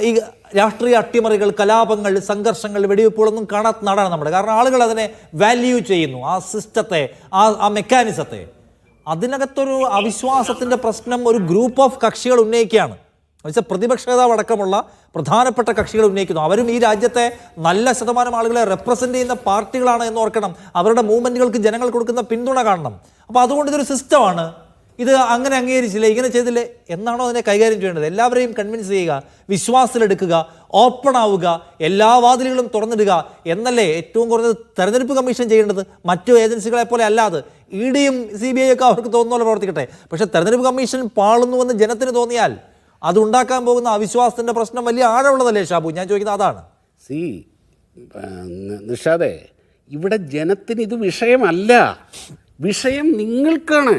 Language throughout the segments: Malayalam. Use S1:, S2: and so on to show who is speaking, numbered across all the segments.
S1: ഈ രാഷ്ട്രീയ അട്ടിമറികൾ കലാപങ്ങൾ സംഘർഷങ്ങൾ വെടിവെപ്പുകളൊന്നും കാണാത്ത നാടാണ് നമ്മുടെ. കാരണം ആളുകൾ അതിനെ വാല്യൂ ചെയ്യുന്നു. ആ സിസ്റ്റത്തെ ആ ആ മെക്കാനിസത്തെ അതിനകത്തൊരു അവിശ്വാസത്തിന്റെ പ്രശ്നം ഒരു ഗ്രൂപ്പ് ഓഫ് കക്ഷികൾ ഉന്നയിക്കുകയാണ്. വെച്ചാൽ പ്രതിപക്ഷ നേതാവ് അടക്കമുള്ള പ്രധാനപ്പെട്ട കക്ഷികൾ ഉന്നയിക്കുന്നു. അവരും ഈ രാജ്യത്തെ നല്ല ശതമാനം ആളുകളെ റെപ്രസെന്റ് ചെയ്യുന്ന പാർട്ടികളാണ് എന്ന് ഓർക്കണം. അവരുടെ മൂവ്മെന്റുകൾക്ക് ജനങ്ങൾ കൊടുക്കുന്ന പിന്തുണ കാണണം. അപ്പോൾ അതുകൊണ്ട് ഇതൊരു സിസ്റ്റമാണ് ഇത് അങ്ങനെ അംഗീകരിച്ചില്ല? ഇങ്ങനെ ചെയ്തില്ലേ? എന്നാണോ അതിനെ കൈകാര്യം ചെയ്യേണ്ടത്? എല്ലാവരെയും കൺവിൻസ് ചെയ്യുക വിശ്വാസത്തിലെടുക്കുക ഓപ്പൺ ആവുക എല്ലാ വാതിലുകളും തുറന്നിടുക എന്നല്ലേ ഏറ്റവും കുറഞ്ഞത് തെരഞ്ഞെടുപ്പ് കമ്മീഷൻ ചെയ്യേണ്ടത്? മറ്റു ഏജൻസികളെ പോലെ അല്ലാതെ ഇ ഡിയും സി ബി ഐ ഒക്കെ അവർക്ക് തോന്നുന്ന പോലെ പ്രവർത്തിക്കട്ടെ. പക്ഷേ തെരഞ്ഞെടുപ്പ് കമ്മീഷൻ പാളുന്നുവെന്ന് ജനത്തിന് തോന്നിയാൽ അതുണ്ടാക്കാൻ പോകുന്ന അവിശ്വാസത്തിന്റെ പ്രശ്നം വലിയ ആഴമുള്ളതല്ലേ ഷാബു? ഞാൻ ചോദിക്കുന്നത് അതാണ്.
S2: സി നിഷാദേ ഇവിടെ ജനത്തിന് ഇത് വിഷയമല്ല. വിഷയം നിങ്ങൾക്കാണ്.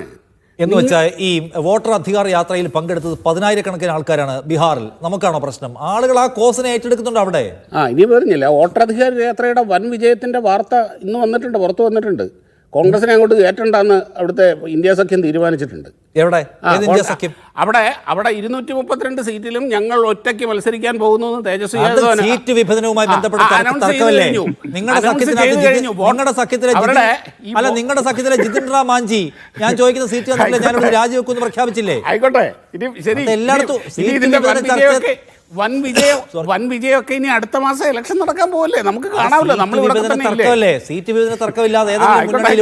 S1: എന്ന് വെച്ചാൽ ഈ വോട്ടർ അധികാര യാത്രയിൽ പങ്കെടുത്തത് പതിനായിരക്കണക്കിന് ആൾക്കാരാണ് ബീഹാറിൽ. നമുക്കാണോ പ്രശ്നം? ആളുകൾ ആ കോസിനെ ഏറ്റെടുക്കുന്നുണ്ട് അവിടെ.
S2: ആ ഇനി പറഞ്ഞില്ല. വോട്ടർ അധികാര യാത്രയുടെ വൻ വിജയത്തിന്റെ വാർത്ത ഇന്ന് വന്നിട്ടുണ്ട് പുറത്തു വന്നിട്ടുണ്ട്. കോൺഗ്രസിനെ അങ്ങോട്ട് കയറ്റണ്ടെന്ന് അവിടുത്തെ ഇന്ത്യ സഖ്യം തീരുമാനിച്ചിട്ടുണ്ട്.
S1: എവിടെ?
S2: അവിടെ അവിടെ ഇരുന്നൂറ്റി മുപ്പത്തിരണ്ട് സീറ്റിലും ഞങ്ങൾ ഒറ്റയ്ക്ക് മത്സരിക്കാൻ പോകുന്നു തേജസ്വി യാദവ്
S1: സീറ്റ് വിഭജനവുമായി. നിങ്ങളുടെ സഖ്യത്തിലെ അല്ല നിങ്ങളുടെ സഖ്യത്തിലെ ജിതിൻ റാം മാഞ്ചി ഞാൻ ചോദിക്കുന്ന സീറ്റ് ഞാനിവിടെ രാജിവെക്കുമെന്ന് പ്രഖ്യാപിച്ചില്ലേ?
S2: ആയിക്കോട്ടെ.
S1: എല്ലായിടത്തും
S2: വൻ വിജയം വൻ വിജയമൊക്കെ ഇനി അടുത്ത മാസം ഇലക്ഷൻ നടക്കാൻ പോകല്ലേ നമുക്ക് കാണാമല്ലോ. നമ്മൾ
S1: തർക്കമല്ലേ? സീറ്റ് വിഭജന തർക്കമില്ലാതെ.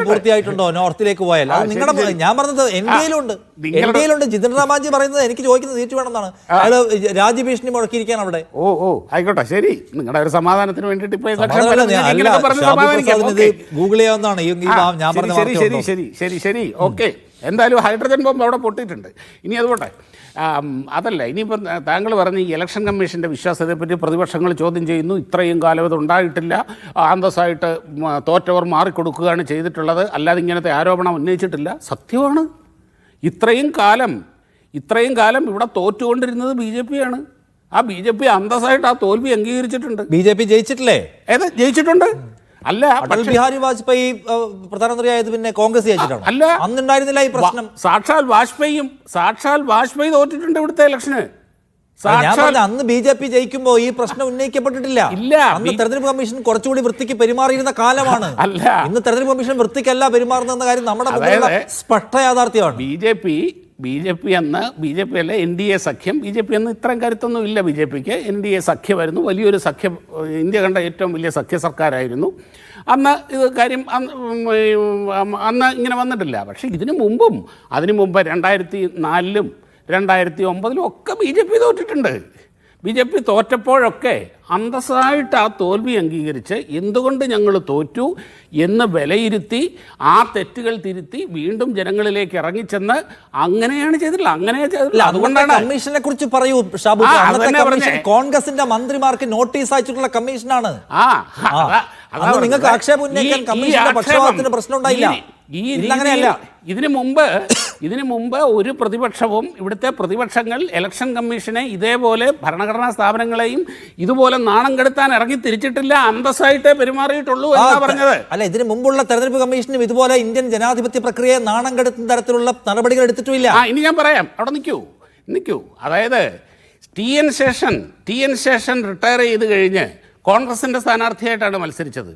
S1: പൂർത്തിയായിട്ടുണ്ടോ? നോർത്തിലേക്ക് പോയാൽ? അത് നിങ്ങളുടെ ഞാൻ പറഞ്ഞത് ഡി എയിലുണ്ട് ജിതിൻ റാം മാഞ്ചി പറയുന്നത് എനിക്ക് ചോദിക്കുന്ന സീറ്റ് വേണമെന്നാണ് അയാൾ രാജ്യഭീഷണി മുഴക്കിയിരിക്കുകയാണ് അവിടെ.
S2: ഓ ഓ ആയിക്കോട്ടെ ശരി. നിങ്ങളുടെ ഒരു സമാധാനത്തിന് വേണ്ടിയിട്ട്.
S1: ഗൂഗിൾ ചെയ്യാവുന്നതാണ്. ഞാൻ പറഞ്ഞത്
S2: ശരി ശരി ശരി ശരി ഓക്കെ. എന്തായാലും ഹൈഡ്രജൻ ബോംബ് അവിടെ പൊട്ടിയിട്ടുണ്ട്. ഇനി അതുകൊണ്ടേ അതല്ല ഇനിയിപ്പം താങ്കൾ പറഞ്ഞ ഈ ഇലക്ഷൻ കമ്മീഷന്റെ വിശ്വാസത്തെപ്പറ്റി പ്രതിപക്ഷങ്ങൾ ചോദ്യം ചെയ്യുന്നു. ഇത്രയും കാലം ഇത് ഉണ്ടായിട്ടില്ല. അന്തസ്സായിട്ട് തോറ്റവർ മാറിക്കൊടുക്കുകയാണ് ചെയ്തിട്ടുള്ളത്. അല്ലാതെ ഇങ്ങനത്തെ ആരോപണം ഉന്നയിച്ചിട്ടില്ല. സത്യമാണ്. ഇത്രയും കാലം ഇത്രയും കാലം ഇവിടെ തോറ്റുകൊണ്ടിരുന്നത് ബി ജെ പി ആണ് ആ ബി ജെ പി അന്തസ്സായിട്ട് ആ തോൽവി അംഗീകരിച്ചിട്ടുണ്ട്.
S1: ബി ജെ പി ജയിച്ചിട്ടില്ലേ?
S2: ഏത്? ജയിച്ചിട്ടുണ്ട്. അല്ല
S1: അടൽ ബിഹാരി വാജ്പേയി പ്രധാനമന്ത്രി ആയത് പിന്നെ കോൺഗ്രസ് ജയിച്ചിട്ടാണ്
S2: അല്ല.
S1: അന്നുണ്ടായിരുന്നില്ല ഈ പ്രശ്നം
S2: സാക്ഷാൽ വാജ്പേയിയും സാക്ഷാൽ വാജ്പേയി തോറ്റിട്ടുണ്ട് ഇവിടുത്തെ ഇലക്ഷന്
S1: അന്ന് ബി ജെ പി ജയിക്കുമ്പോ ഈ പ്രശ്നം ഉന്നയിക്കപ്പെട്ടിട്ടില്ല
S2: ഇല്ല.
S1: അന്ന് തെരഞ്ഞെടുപ്പ് കമ്മീഷൻ കുറച്ചുകൂടി വൃത്തിക്ക് പെരുമാറിയിരുന്ന കാലമാണ്
S2: അല്ല.
S1: ഇന്ന് തെരഞ്ഞെടുപ്പ് കമ്മീഷൻ വൃത്തിക്കല്ല പെരുമാറുന്ന കാര്യം നമ്മുടെ സ്പഷ്ട യാഥാർത്ഥ്യമാണ്
S2: B J P B J P അന്ന് ബി ജെ പി അല്ല എൻ ഡി എ സഖ്യം. ബി ജെ പി അന്ന് ഇത്രയും കരുത്തൊന്നും ഇല്ല ബി ജെ പിക്ക്. എൻ ഡി എ സഖ്യമായിരുന്നു വലിയൊരു സഖ്യ ഇന്ത്യ കണ്ട ഏറ്റവും വലിയ സഖ്യ സർക്കാരായിരുന്നു. അന്ന് ഇത് കാര്യം അന്ന് ഇങ്ങനെ വന്നിട്ടില്ല. പക്ഷേ ഇതിനു മുമ്പും അതിനു മുമ്പ് രണ്ടായിരത്തി നാലിലും രണ്ടായിരത്തി ഒമ്പതിലും ഒക്കെ ബി ജെ പി തോറ്റിട്ടുണ്ട്. ബി ജെ പി തോറ്റപ്പോഴൊക്കെ അന്തസ്സായിട്ട് ആ തോൽവി അംഗീകരിച്ച് എന്തുകൊണ്ട് ഞങ്ങൾ തോറ്റു എന്ന് വിലയിരുത്തി ആ തെറ്റുകൾ തിരുത്തി വീണ്ടും ജനങ്ങളിലേക്ക് ഇറങ്ങിച്ചെന്ന് അങ്ങനെയാണ് ചെയ്തിട്ടുള്ളത് അങ്ങനെ ചെയ്തിട്ടില്ല അതുകൊണ്ടാണ്
S1: കമ്മീഷനെ കുറിച്ച് പറയൂ കോൺഗ്രസിന്റെ മന്ത്രിമാർക്ക് നോട്ടീസ് അയച്ചിട്ടുള്ള കമ്മീഷനാണ്
S2: ആ.
S1: നിങ്ങൾക്ക് ആക്ഷേപം ഉന്നയിക്കാൻ കമ്മീഷന്റെ പക്ഷപാതത്തിന് പ്രശ്നം ഉണ്ടായില്ല.
S2: ഈ-. ഇതിനു മുമ്പ് ഇതിനു മുമ്പ് ഒരു പ്രതിപക്ഷവും ഇവിടുത്തെ പ്രതിപക്ഷങ്ങൾ ഇലക്ഷൻ കമ്മീഷനെ ഇതേപോലെ ഭരണഘടനാ സ്ഥാപനങ്ങളെയും ഇതുപോലെ നാണം കെടുത്താൻ ഇറങ്ങി തിരിച്ചിട്ടില്ല അന്തസ്സായിട്ടേ പെരുമാറിയിട്ടുള്ളൂ എന്നാ പറഞ്ഞത്.
S1: അല്ല ഇതിനു മുമ്പുള്ള തെരഞ്ഞെടുപ്പ് കമ്മീഷനും ഇതുപോലെ ഇന്ത്യൻ ജനാധിപത്യ പ്രക്രിയയെ നാണം കെടുത്തുന്ന തരത്തിലുള്ള നടപടികൾ എടുത്തിട്ടില്ല
S2: ആ ഇനി ഞാൻ പറയാം. അവിടെ നിൽക്കൂ നിൽക്കൂ അതായത് T N Seshan T N Seshan retire ചെയ്ത് കഴിഞ്ഞ് കോൺഗ്രസിന്റെ സ്ഥാനാർത്ഥിയായിട്ടാണ് മത്സരിച്ചത്.